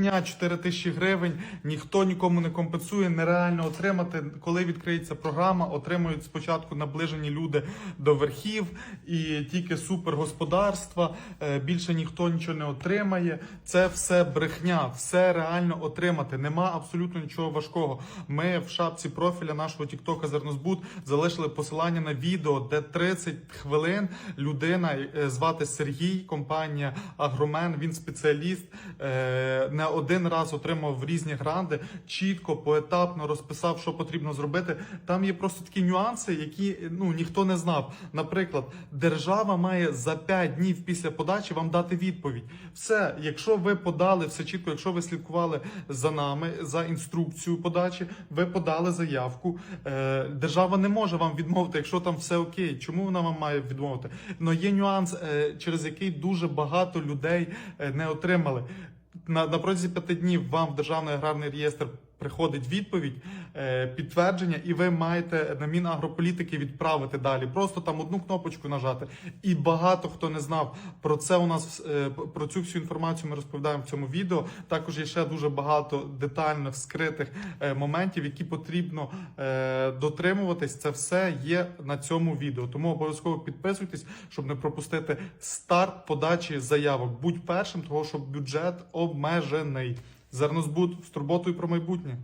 брехня 4 тисячі гривень. Ніхто нікому не компенсує. Нереально отримати. Коли відкриється програма, отримують спочатку наближені люди до верхів і тільки супергосподарства. Е, Більше ніхто нічого не отримає. Це все брехня, все реально отримати. Нема абсолютно нічого важкого. Ми в шапці профіля нашого Тіктока Зернозбут залишили посилання на відео, де 30 хвилин людина е, звати Сергій, компанія Агромен. Він спеціаліст. е, Не один раз отримав різні гранди, чітко, поетапно розписав, що потрібно зробити. Там є просто такі нюанси, які ну ніхто не знав. Наприклад, держава має за 5 днів після подачі вам дати відповідь. Все, якщо ви подали все чітко, якщо ви слідкували за нами за інструкцією подачі, ви подали заявку. Е, держава не може вам відмовити, якщо там все окей. Чому вона вам має відмовити? Но є нюанс, е, через який дуже багато людей е, не отримали. На, на протязі п'яти днів вам в Державний аграрний реєстр приходить відповідь, е, підтвердження, і ви маєте на Мінагрополітики відправити далі. Просто там одну кнопочку нажати. І багато хто не знав про це. У нас е, про цю всю інформацію ми розповідаємо в цьому відео. Також є ще дуже багато детальних скритих е, моментів, які потрібно дотримуватись. Це все є на цьому відео. Тому обов'язково підписуйтесь, щоб не пропустити старт подачі заявок. Будь першим, того що бюджет обмежений. Зернозбут з турботою про майбутнє.